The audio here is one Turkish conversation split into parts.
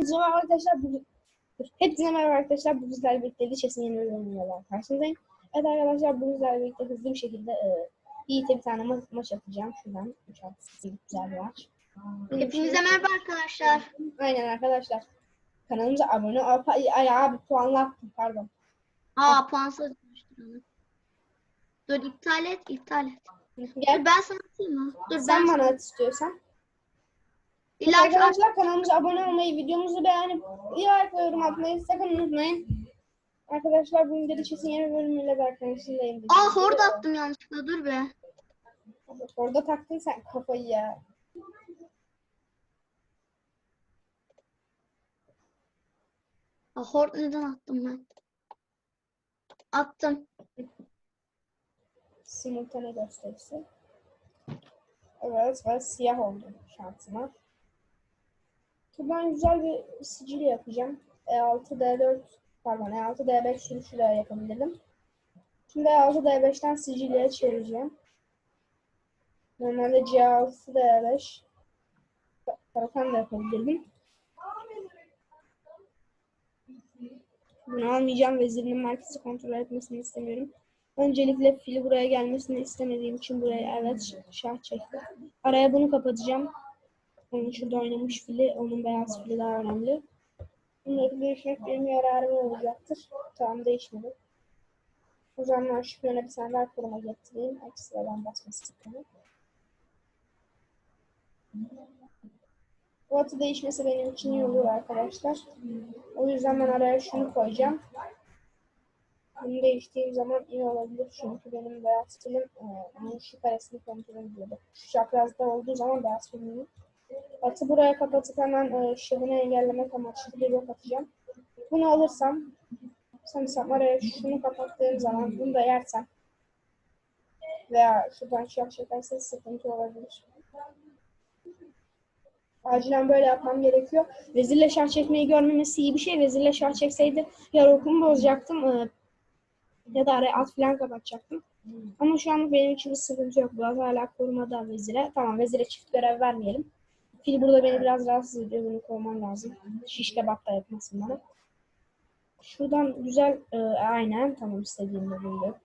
Hepinize merhaba arkadaşlar. Bu... Hepinize merhaba arkadaşlar. Bu bizlerle birlikte Lichess'in yeni bölümüyle karşınızdayım. Evet arkadaşlar bu bizlerle birlikte hızlı bir şekilde e, Yiğit'e bir tane ma maç atacağım. Şuradan 3 6 güzel bir maç. Hepinize merhaba arkadaşlar. Aynen arkadaşlar. Kanalımıza abone ol. Ay, abi puanla attım pardon. Aa puansız dönüştürelim. Dur iptal et, iptal et. Gel Dur ben sana atayım mı? Dur sen ben bana at istiyorsan. At. Arkadaşlar kanalımıza abone olmayı, videomuzu beğenip like ve yorum atmayı sakın unutmayın. Arkadaşlar bugün de Lichess'in yeni bölümüyle de karşınızdayım. Aa horde attım yanlışlıkla dur be. Orada taktın sen kafayı ya. Aa horde neden attım ben? Attım. Simultane gösterisi. Evet ve siyah oldu şansıma. Buradan güzel bir sicil yapacağım. E6, D4, pardon E6, D5 sürüşü de yapabilirim. Şimdi E E6, D5'ten siciliye çevireceğim. Normalde C6, D5 Karakan da yapabilirdim. Bunu almayacağım. Vezirimin merkezi kontrol etmesini istemiyorum. Öncelikle fili buraya gelmesini istemediğim için buraya evet şah çekti. Araya bunu kapatacağım. Onun şurada oynamış fili, onun beyaz fili daha önemli. Bunları değişmek benim yararım olacaktır. Tamam değişmedi. O zaman şu yöne bir tane daha koruma getireyim. Ekstradan basması istedim. Bu atı değişmesi benim için iyi olur arkadaşlar. O yüzden ben araya şunu koyacağım. Bunu değiştiğim zaman iyi olabilir çünkü benim beyaz filim e, onun şu karesini kontrol ediyordu. Şu çaprazda olduğu zaman beyaz filimin. Atı buraya kapatıp hemen e, şahını engellemek amaçlı bir yok atacağım. Bunu alırsam sanırsam araya şunu kapattığım zaman bunu da yersem veya şuradan şah çekerse sıkıntı olabilir. Acilen böyle yapmam gerekiyor. Vezirle şah çekmeyi görmemesi iyi bir şey. Vezirle şah çekseydi ya rokumu bozacaktım e, ya da araya at falan kapatacaktım. Ama şu anlık benim için bir sıkıntı yok. Biraz hala korumada vezire. Tamam vezire çift görev vermeyelim. Fil burada beni biraz rahatsız ediyor. Bunu kovmam lazım. Şiş kebap da yapmasın bana. Şuradan güzel e, aynen tamam istediğim de buydu.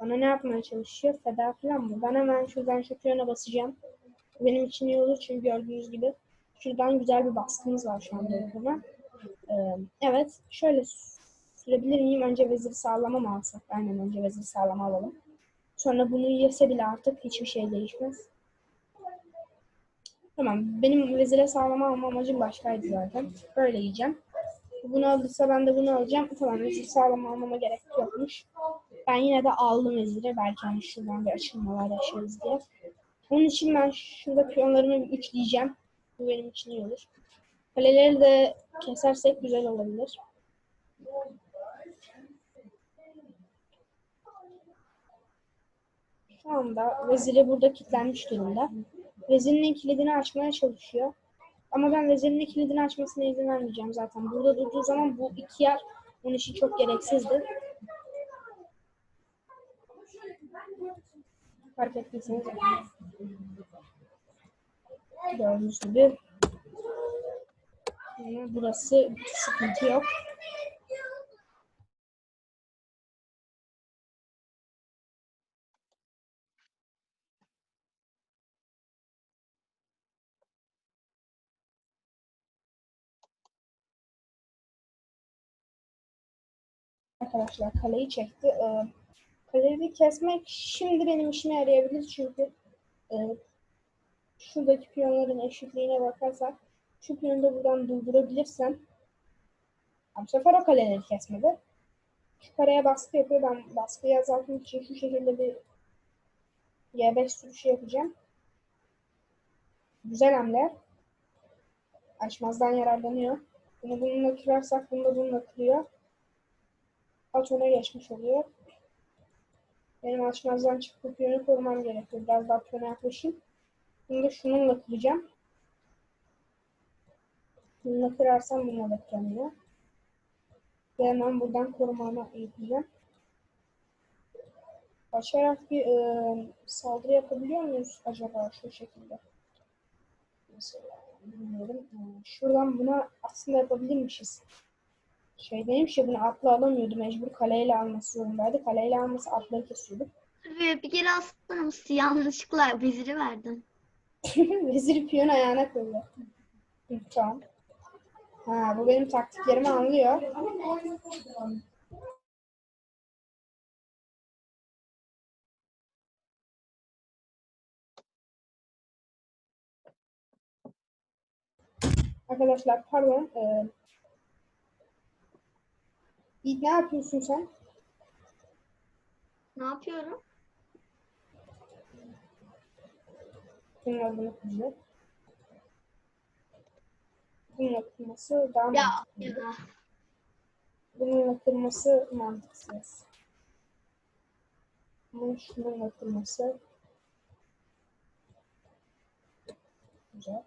Bana ne yapmaya çalışıyor? Feda falan mı? Ben hemen şuradan şu piyona basacağım. Benim için iyi olur çünkü gördüğünüz gibi şuradan güzel bir baskımız var şu anda okuma. Ee, evet, şöyle sürebilir miyim? Önce veziri sağlama mı alsak? Aynen önce veziri sağlama alalım. Sonra bunu yese bile artık hiçbir şey değişmez. Tamam, benim vezire sağlama alma amacım başkaydı zaten. Böyle yiyeceğim. Bunu alırsa ben de bunu alacağım. Tamam, vezir sağlama almama gerek yokmuş. Ben yine de aldım veziri. Belki hani şuradan bir açılmalar yaşarız diye. Onun için ben şurada piyonlarımı bir üçleyeceğim. Bu benim için iyi olur. Kaleleri de kesersek güzel olabilir. Şu anda veziri burada kilitlenmiş durumda. Vezirinin kilidini açmaya çalışıyor. Ama ben vezirinin kilidini açmasına izin vermeyeceğim zaten. Burada durduğu zaman bu iki yer onun için çok gereksizdi. Fark ettiyseniz gördüğünüz gibi burası sıkıntı yok. Arkadaşlar kaleyi çekti. Ee, Kaleyi kesmek şimdi benim işime yarayabilir çünkü e, şuradaki piyonların eşitliğine bakarsak şu piyonu da buradan durdurabilirsem bu sefer o kaleleri kesmedi. Şu kareye baskı yapıyor. Ben baskıyı azaltmak için şu şekilde bir Y5 sürüşü yapacağım. Güzel hamle. Açmazdan yararlanıyor. Bunu bununla kırarsak bunu da bununla kırıyor. At geçmiş oluyor. Benim açmazdan çıkıp piyonu korumam gerekiyor. Biraz daha piyona yaklaşayım. Bunu da şununla kıracağım. Bununla kırarsam bununla da kıramıyor. Ve hemen buradan korumama yapacağım. Açarak bir e, saldırı yapabiliyor muyuz acaba şu şekilde? Mesela bilmiyorum. Şuradan buna aslında yapabilirmişiz. Şey demiş ya bunu atla alamıyordu. Mecbur kaleyle alması zorundaydı. Kaleyle alması atları kesiyorduk. Tabii bir kere aslında yanlışlıkla veziri verdim. Veziri piyon ayağına koydu. Hı, Tamam. Ha, bu benim taktiklerimi anlıyor. Arkadaşlar pardon. Ee, Yiğit ne yapıyorsun sen? Ne yapıyorum? Bunun adını kızıyor. Bunun okunması daha Ya, mantıklı. ya. Bunun okunması mantıksız. Bunun şunun okunması güzel.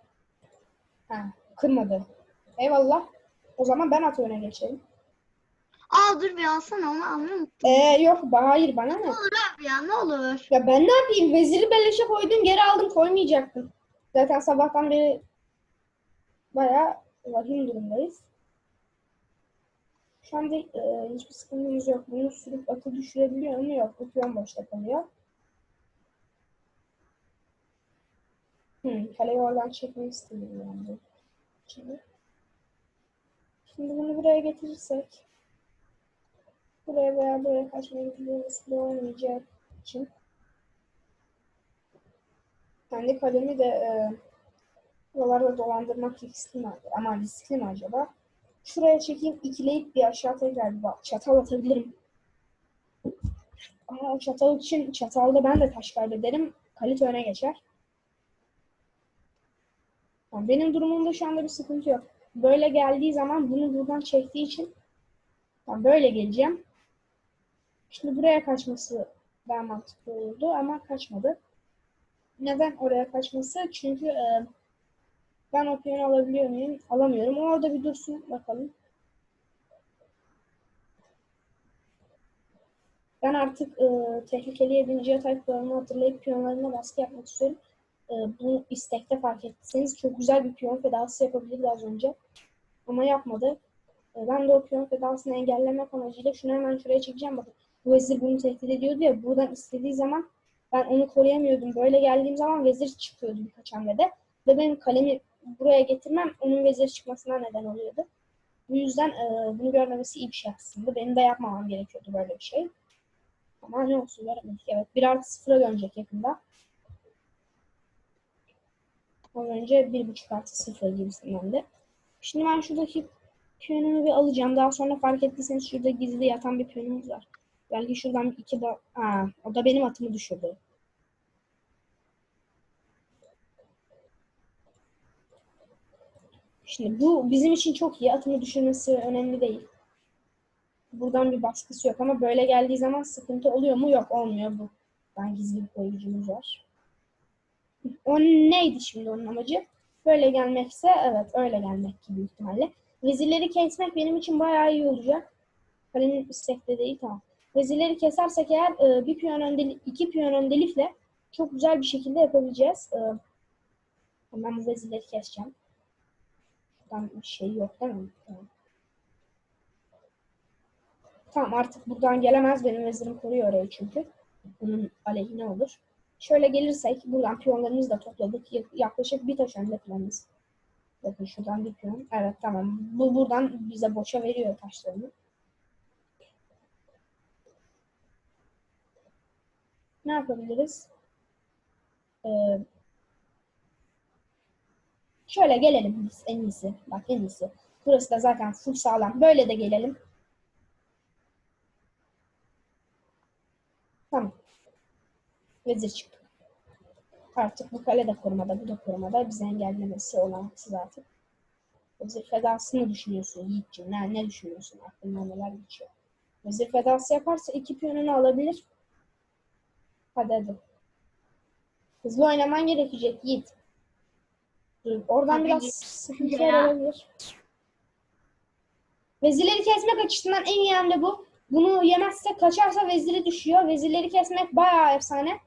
Ha, kırmadı. Eyvallah. O zaman ben at öne geçeyim. Aa dur bir alsana onu musun? Ee yok ba- hayır bana ne? Olur abi ya ne olur. Ya ben ne yapayım? Veziri beleşe koydum geri aldım koymayacaktım. Zaten sabahtan beri bayağı vahim durumdayız. Şu anda e, hiçbir sıkıntımız yok. Bunu sürüp atı düşürebiliyor mu? Yok. Bu piyon boşta kalıyor. Hmm, kaleyi oradan çekmek istedim yani. Şimdi. Şimdi bunu buraya getirirsek buraya veya buraya kaçmaya gidiyoruz. olmayacak için kendi kalemi de e, buralarda dolandırmak riskli mi? Ama riskli mi acaba? Şuraya çekeyim, ikileyip bir aşağı tekrar bak. Çatal atabilirim. Ama o çatal için çatalda ben de taş kaybederim. Kalite öne geçer. Yani benim durumumda şu anda bir sıkıntı yok. Böyle geldiği zaman bunu buradan çektiği için ben böyle geleceğim. Şimdi buraya kaçması daha mantıklı oldu ama kaçmadı. Neden oraya kaçması? Çünkü e, ben o piyonu alabiliyor muyum? Alamıyorum. O orada bir dursun bakalım. Ben artık e, tehlikeli 7. yatak kuralını hatırlayıp piyonlarına baskı yapmak istiyorum. E, bunu istekte fark ettiyseniz çok güzel bir piyon fedası yapabilirdi az önce. Ama yapmadı. E, ben de o piyon fedasını engellemek amacıyla şunu hemen şuraya çekeceğim. Bakın vezir bunu tehdit ediyordu ya buradan istediği zaman ben onu koruyamıyordum. Böyle geldiğim zaman vezir çıkıyordu birkaç hamlede. Ve benim kalemi buraya getirmem onun vezir çıkmasına neden oluyordu. Bu yüzden e, bunu görmemesi iyi bir şey aslında. Benim de yapmamam gerekiyordu böyle bir şey. Ama ne olsun göremedik. Evet 1 artı 0'a dönecek yakında. Az önce 1.5 artı 0 gibisinden de. Şimdi ben şuradaki piyonumu bir alacağım. Daha sonra fark ettiyseniz şurada gizli yatan bir piyonumuz var. Belki şuradan iki da... Aa, o da benim atımı düşürdü. Şimdi bu bizim için çok iyi. Atımı düşürmesi önemli değil. Buradan bir baskısı yok ama böyle geldiği zaman sıkıntı oluyor mu? Yok olmuyor bu. Ben gizli bir koyucumuz var. O neydi şimdi onun amacı? Böyle gelmekse evet öyle gelmek gibi ihtimalle. Vezirleri kesmek benim için bayağı iyi olacak. Kalenin istekte değil tamam. Vezirleri kesersek eğer e, bir piyon öndelik, iki piyon öndelikle çok güzel bir şekilde yapabileceğiz. E, ben bu vezirleri keseceğim. Şuradan bir şey yok değil mi? Tamam. Tamam artık buradan gelemez. Benim vezirim koruyor orayı çünkü. Bunun aleyhine olur. Şöyle gelirsek buradan piyonlarımızı da topladık. Ya- Yaklaşık bir taş önde planımız. Bakın şuradan bir piyon. Evet tamam. Bu buradan bize boşa veriyor taşlarını. Ne yapabiliriz? Ee, şöyle gelelim biz en iyisi. Bak en iyisi. Burası da zaten full sağlam. Böyle de gelelim. Tamam. Vezir çıktı. Artık bu kale de korumada, bu da korumada. Bizi engellemesi olanaksız artık. Vezir fedasını düşünüyorsun Yiğit'ciğim. Ne, ne düşünüyorsun? Aklından neler geçiyor? Vezir fedası yaparsa iki piyonunu alabilir. Hadi hadi. Hızlı oynaman gerekecek Yiğit. Dur, Oradan Tabii biraz sıkıntılar olabilir. Vezirleri kesmek açısından en iyi hamle bu. Bunu yemezse kaçarsa veziri düşüyor. Vezirleri kesmek bayağı efsane.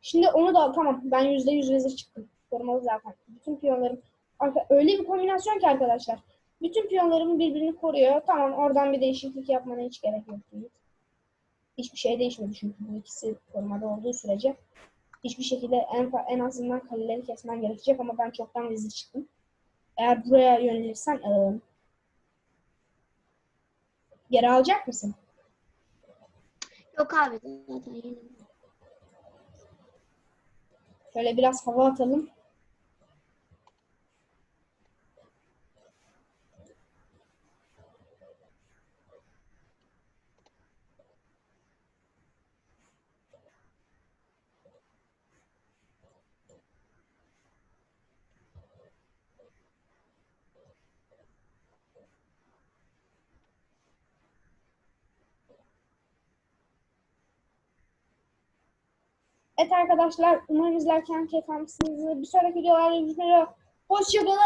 Şimdi onu da tamam ben yüzde yüz vezir çıktım. Korumalı zaten. Bütün piyonlarım öyle bir kombinasyon ki arkadaşlar. Bütün piyonlarım birbirini koruyor. Tamam oradan bir değişiklik yapmana hiç gerek yok. Yiğit. Hiçbir şey değişmedi çünkü bu ikisi korumada olduğu sürece. Hiçbir şekilde en, en azından kaleleri kesmen gerekecek ama ben çoktan vezir çıktım. Eğer buraya yönelirsen eee, geri alacak mısın? Yok abi zaten. Şöyle biraz hava atalım. Evet arkadaşlar umarım izlerken keyif almışsınızdır. Bir sonraki videolarda görüşmek üzere. Hoşçakalın.